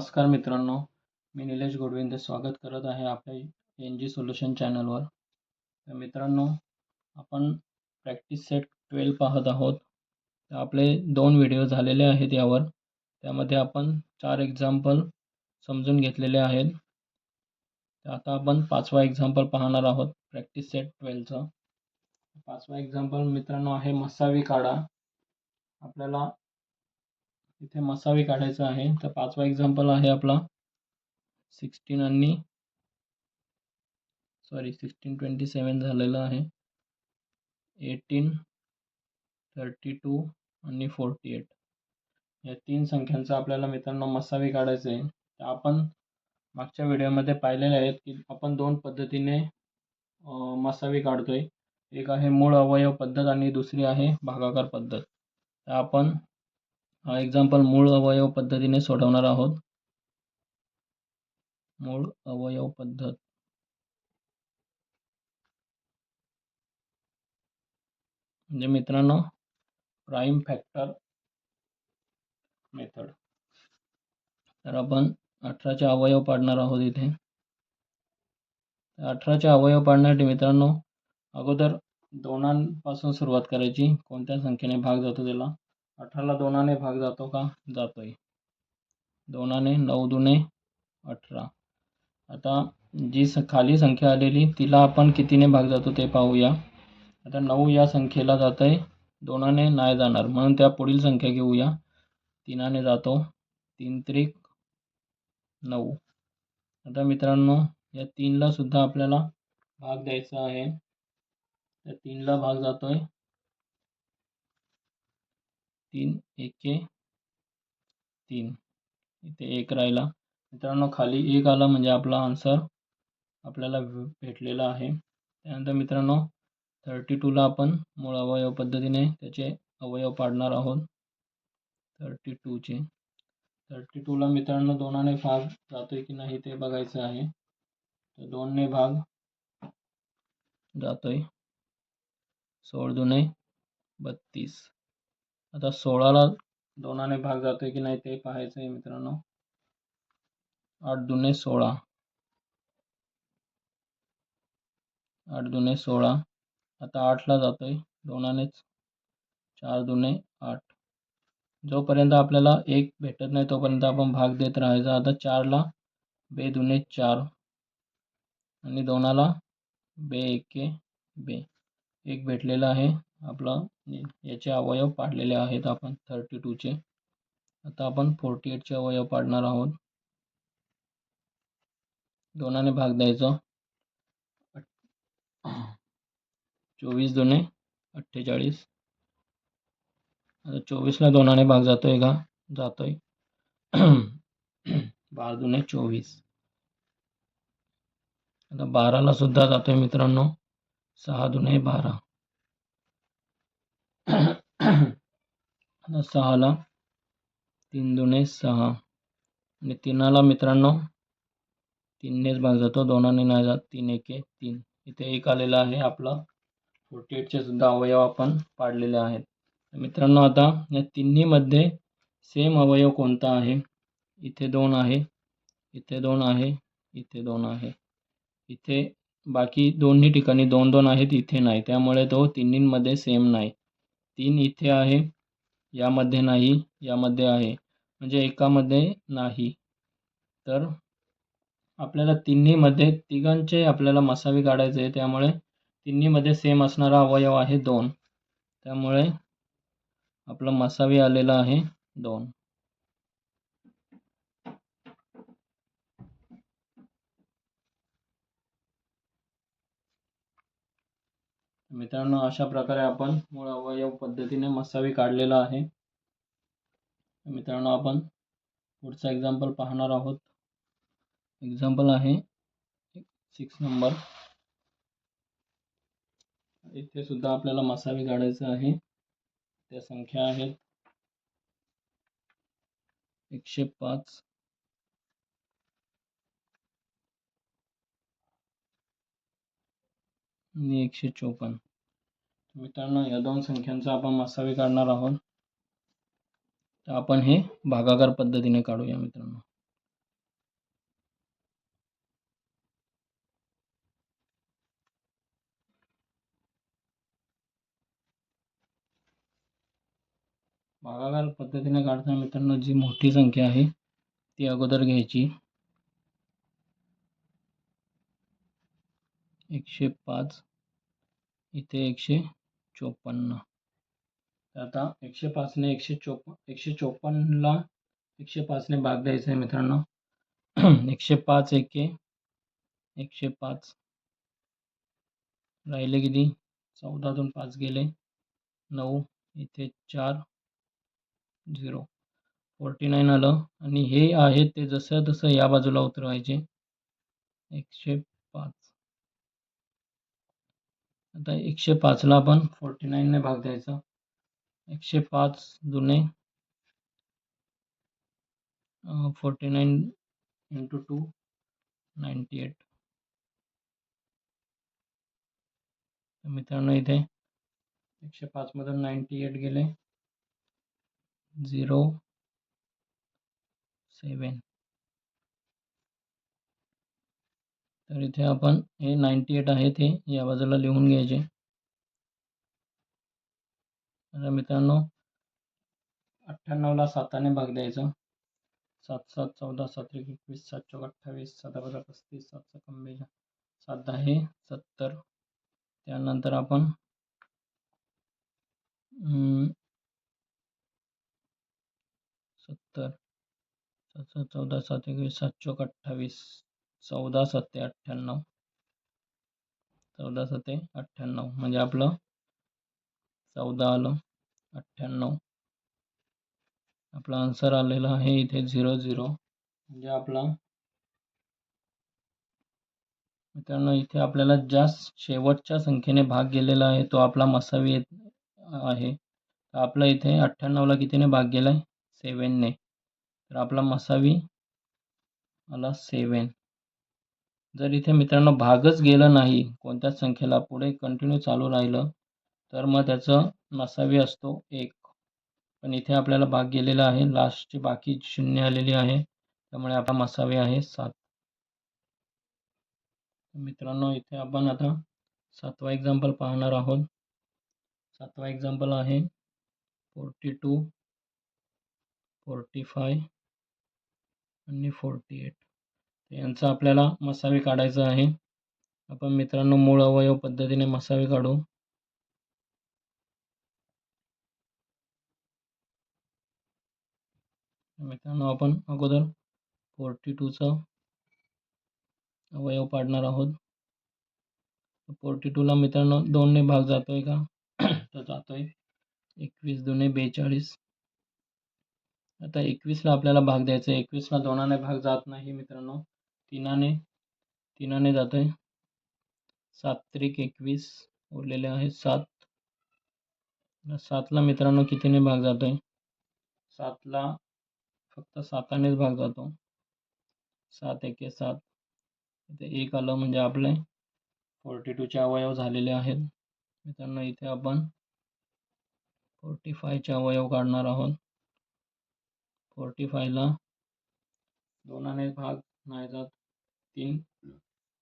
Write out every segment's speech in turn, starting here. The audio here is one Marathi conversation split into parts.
नमस्कार मित्रांनो मी निलेश गोडविंदे स्वागत करत आहे आपल्या एन जी सोल्युशन चॅनलवर. तर मित्रांनो आपण प्रॅक्टिस सेट ट्वेल्व पाहत आहोत. तर आपले दोन व्हिडिओ झालेले आहेत यावर. त्यामध्ये आपण चार एक्झाम्पल समजून घेतलेले आहेत. तर आता आपण पाचवा एक्झाम्पल पाहणार आहोत प्रॅक्टिस सेट ट्वेल्वचं. पाचवा एक्झाम्पल मित्रांनो आहे मसावी काढा. आपल्याला इथे मसावी काढायचा आहे. तर पाचवा एक्झाम्पल आहे आपला. सिक्स्टीन आणि सॉरी सिक्स्टीन ट्वेंटी सेवन झालेलं आहे. एटीन थर्टी टू आणि फोर्टी एट या तीन संख्यांचा आपल्याला मित्रांनो मसावी काढायचं आहे. तर आपण मागच्या व्हिडिओमध्ये पाहिलेले आहेत की आपण दोन पद्धतीने मसावी काढतोय. एक आहे मूळ अवयव पद्धत आणि दुसरी आहे भागाकार पद्धत. तर आपण हा एक्झाम्पल मूळ अवयव पद्धतीने सोडवणार आहोत. मूळ अवयव पद्धत. म्हणजे मित्रांनो प्राईम फॅक्टर मेथड तर आपण अठराचे अवयव पाडणार आहोत इथे. अठराचे अवयव पाडण्यासाठी मित्रांनो अगोदर दोनांपासून सुरुवात करायची. कोणत्या संख्येने भाग जातो त्याला? अठराला दोनाने भाग जातो का? जातोय. दोनाने नऊ दुने अठरा. आता जी स खाली संख्या आलेली तिला आपण कितीने भाग जातो ते पाहूया. आता नऊ या संख्येला जात आहे दोनाने नाही जाणार. म्हणून त्या पुढील संख्या घेऊया. तीनाने जातो. तीन त्रिक नऊ. आता मित्रांनो या तीनला सुद्धा आपल्याला भाग द्यायचा आहे. त्या तीनला भाग जातोय. तीन एके तीन. इथे एक राहिला. मित्रांनो खाली एक आला म्हणजे आपला आन्सर आपल्याला भेटलेला आहे. त्यानंतर मित्रांनो थर्टी टूला आपण मूळ अवयव पद्धतीने त्याचे अवयव पाडणार आहोत. थर्टी टूचे थर्टी टूला मित्रांनो दोनाने भाग जातोय की नाही ते बघायचं आहे. तर दोनने भाग जातोय. सोळ दुने बत्तीस. आता सोळाला दोनाने भाग जातोय की नाही ते पाहायचं आहे मित्रांनो. आठ दुने सोळा. आठ दुने सोळा. आता आठला जातोय. दोनानेच चार दुने आठ. जोपर्यंत आपल्याला एक भेटत नाही तोपर्यंत आपण भाग देत राहायचा. आता चारला बे दुने चार. आणि दोनाला बे एके बे. एक भेटलेला आहे. आपलं याचे अवयव पाडलेले आहेत आपण थर्टी टूचे आता आपण फोर्टी एटचे अवयव पाडणार आहोत. दोनाने भाग द्यायचा. चोवीस दोने अठ्ठेचाळीस. आता चोवीसला दोनाने भाग जातोय का? जातोय. बारा दोने चोवीस. आता बाराला सुद्धा जातोय मित्रांनो. सहा दुने बारा. सहाला तीन दुने सहा. आणि तीनाला मित्रांनो तीननेच भाग जातो दोनाने नाही जात तीन एके तीन. इथे एक आलेला आहे आपला. फोर्टी एटचे सुद्धा अवयव आपण पाडलेले आहेत. मित्रांनो आता या तिन्हीमध्ये सेम अवयव कोणता आहे? इथे दोन आहे इथे दोन आहे इथे दोन आहे. इथे बाकी दोन्ही ठिकाणी दोन दोन आहेत इथे नाही. त्यामुळे तो तिन्हींमध्ये सेम नाही. तीन इथे आहे. यामध्ये नाही यामध्ये आहे. म्हणजे एकामध्ये नाही. तर आपल्याला तिन्हीमध्ये तिघांचे आपल्याला मसावी काढायचे आहे. त्यामुळे तिन्हीमध्ये सेम असणारा अवयव आहे दोन. त्यामुळे आपलं मसावी आलेला आहे दोन. मित्रांनो अशा प्रकारे आपण मूळ अवयव पद्धतीने मसावी काढलेला आहे. मित्रांनो आपण पुढचा एक्झाम्पल पाहणार आहोत. एक्झाम्पल आहे सिक्स नंबर इथे सुद्धा आपल्याला मसावी काढायचं आहे. त्या संख्या आहेत एकशे पाच. आणि एकशे चोपन्न. मित्रांनो या दोन संख्यांचा आपण मसावी काढणार आहोत. तर आपण हे भागाकार पद्धतीने काढूया मित्रांनो. भागाकार पद्धतीने काढताना मित्रांनो जी मोठी संख्या आहे ती अगोदर घ्यायची. एकशे पाच इथे एकशे चोपन्न. तर आता एकशे पाचने एकशे चोप एकशे चोपन्नला एकशे पाचने भाग द्यायचा आहे मित्रांनो. एकशे पाच एके एकशे पाच. राहिले किती? चौदातून पाच गेले. नऊ इथे चार झिरो. फोर्टी नाईन आलं. आणि हे आहे ते जसं तसं या बाजूला उतरवायचे. एकशे पाच आता एकशे पाचला आपण फोर्टी नाईनने भाग द्यायचा. एकशे पाच जुने forty nine into two ninety eight मित्रांनो इथे एकशे पाचमधून नाईंटी एट गेले. झिरो सेवन तर इथे आपण हे नाईंटी एट आहे ते या बाजूला लिहून घ्यायचे. मित्रांनो अठ्ठ्याण्णवला साताने भाग द्यायचा. सात सात चौदा सात एक एकवीस सात चौक अठ्ठावीस सात बारा पस्तीस सात सहा सात दहा सत्तर. त्यानंतर आपण सत्तर. सात सात चौदा सात एकवीस सात चौक अठ्ठावीस. चौदा सत्ते अठ्ठ्याण्णव. चौदा सत्ते अठ्ठ्याण्णव. म्हणजे आपलं चौदा आलं अठ्ठ्याण्णव. आपला आन्सर आलेला आहे इथे झिरो झिरो. म्हणजे आपला मित्रांनो इथे आपल्याला ज्या शेवटच्या संख्येने भाग गेलेला आहे तो आपला मसावी आहे. तर आपला इथे अठ्ठ्याण्णवला कितीने भाग गेला आहे सेवनने तर आपला मसावी आला सेवन जर इथे मित्रांनो भागच गेलं नाही कोणत्याच संख्येला पुढे कंटिन्यू चालू राहिलं तर मग त्याचं मसावी असतो एक. पण इथे आपल्याला भाग गेलेला आहे लास्टची बाकी शून्य आलेली आहे त्यामुळे आपला मसावे आहे सात. मित्रांनो इथे आपण आता सातवा एक्झाम्पल पाहणार आहोत. सातवा एक्झाम्पल आहे फोर्टी टू फोर्टी फाय आणि फोर्टी एट यांचा आपल्याला मसावी काढायचा आहे. आपण मित्रांनो मूळ अवयव पद्धतीने मसावी काढू. मित्रांनो आपण अगोदर फोर्टी टूचा अवयव पाडणार आहोत. फोर्टी टूला मित्रांनो दोनने भाग जातोय का? तर जातोय एकवीस दोन्ही बेचाळीस. आता एकवीसला आपल्याला भाग द्यायचा आहे. एकवीसला दोनाने भाग जात नाही मित्रांनो. तीनाने तीनाने आहे. सात त्रिक एकवीस उरलेले आहेत सात. सातला मित्रांनो कितीने भाग जातो आहे? सातला फक्त सातानेच भाग जातो. सात एके सात. इथे एक आलं म्हणजे आपले फोर्टी टूचे अवयव झालेले आहेत. मित्रांनो इथे आपण फोर्टी फायचे अवयव काढणार आहोत. फोर्टी फायला दोनाने भाग नाही जात. तीन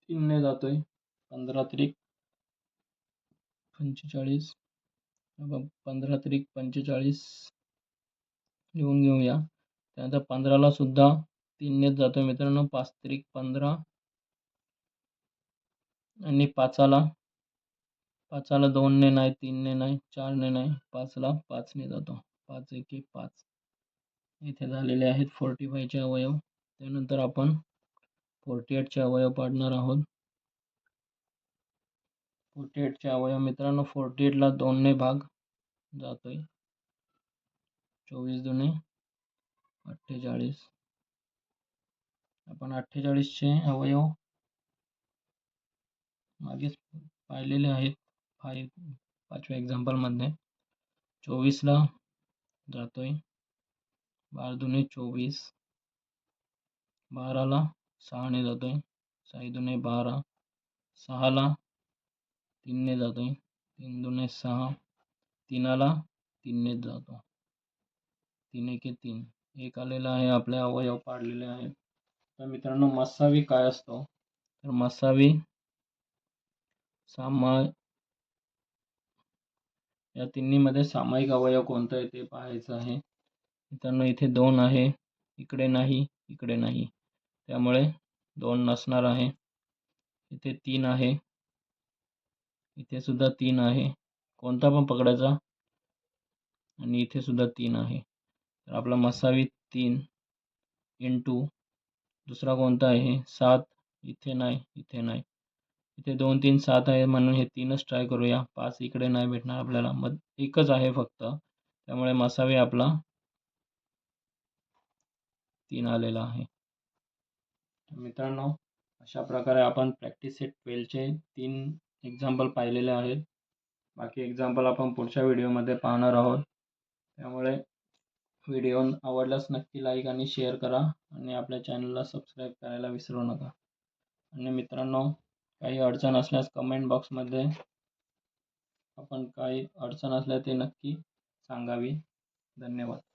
तीनने जातोय. पंधरा त्रिक पंचेचाळीस. पंधरा त्रिक पंचेचाळीस. लिहून घेऊया. त्यानंतर पंधराला सुद्धा तीननेच जातो मित्रांनो. पाच त्रिक पंधरा. आणि पाचाला पाचाला दोनने नाही तीनने नाही चारने नाही पाचला पाचने जातो. पाच एक पाच. इथे झालेले आहेत फोर्टी फायचे अवयव. त्यानंतर आपण फोर्टी एटचे अवयव पाडणार आहोत. फोर्टी एटचे अवयव मित्रांनो फोर्टी एटला दोनने भाग जातोय. चोवीस दोन्ही अठ्ठेचाळीस. आपण अठ्ठेचाळीसचे अवयव मागेच पाहिलेले आहेत. फाय पाचव्या एक्झाम्पलमध्ये. चोवीसला जातोय. बारा दुने चोवीस. बाराला सहाने आहे साई दुने बारा. सहाला तीनने जातो आहे तीन दुने सहा. तीनाला तीननेच जातो. तीन एके तीन. एक आलेला आहे आपले अवयव पाडलेले आहेत. तर मित्रांनो मसावी काय असतो? तर मसावी सामा या तिन्हीमध्ये सामायिक अवयव कोणता आहे ते पाहायचं आहे. मित्रांनो इथे दोन आहे. इकडे नाही इकडे नाही. त्यामुळे दोन नसणार आहे. इथे तीन आहे. इथे सुद्धा तीन आहे. कोणता पण पकडायचा. आणि इथे सुद्धा तीन आहे. तर आपला मसावी तीन इंटू दुसरा कोणता आहे? सात. इथे नाही इथे नाही. इथे दोन तीन सात आहे म्हणून हे तीनच ट्राय करूया. पाच इकडे नाही भेटणार आपल्याला. मग एकच आहे फक्त. त्यामुळे मसावी आपला तीन आलेला आहे. मित्रांनो अशा प्रकारे आपण प्रॅक्टिस सेट ट्वेल्वचे तीन एक्झाम्पल पाहिलेले आहेत. बाकी एक्झाम्पल आपण पुढच्या व्हिडिओमध्ये पाहणार आहोत. त्यामुळे व्हिडिओ आवडल्यास नक्की लाईक आणि शेअर करा आणि आपल्या चॅनलला सबस्क्राईब करायला विसरू नका. आणि मित्रांनो काही अडचण असल्यास कमेंट बॉक्समध्ये आपण काही अडचण असल्या ते नक्की सांगावी. धन्यवाद.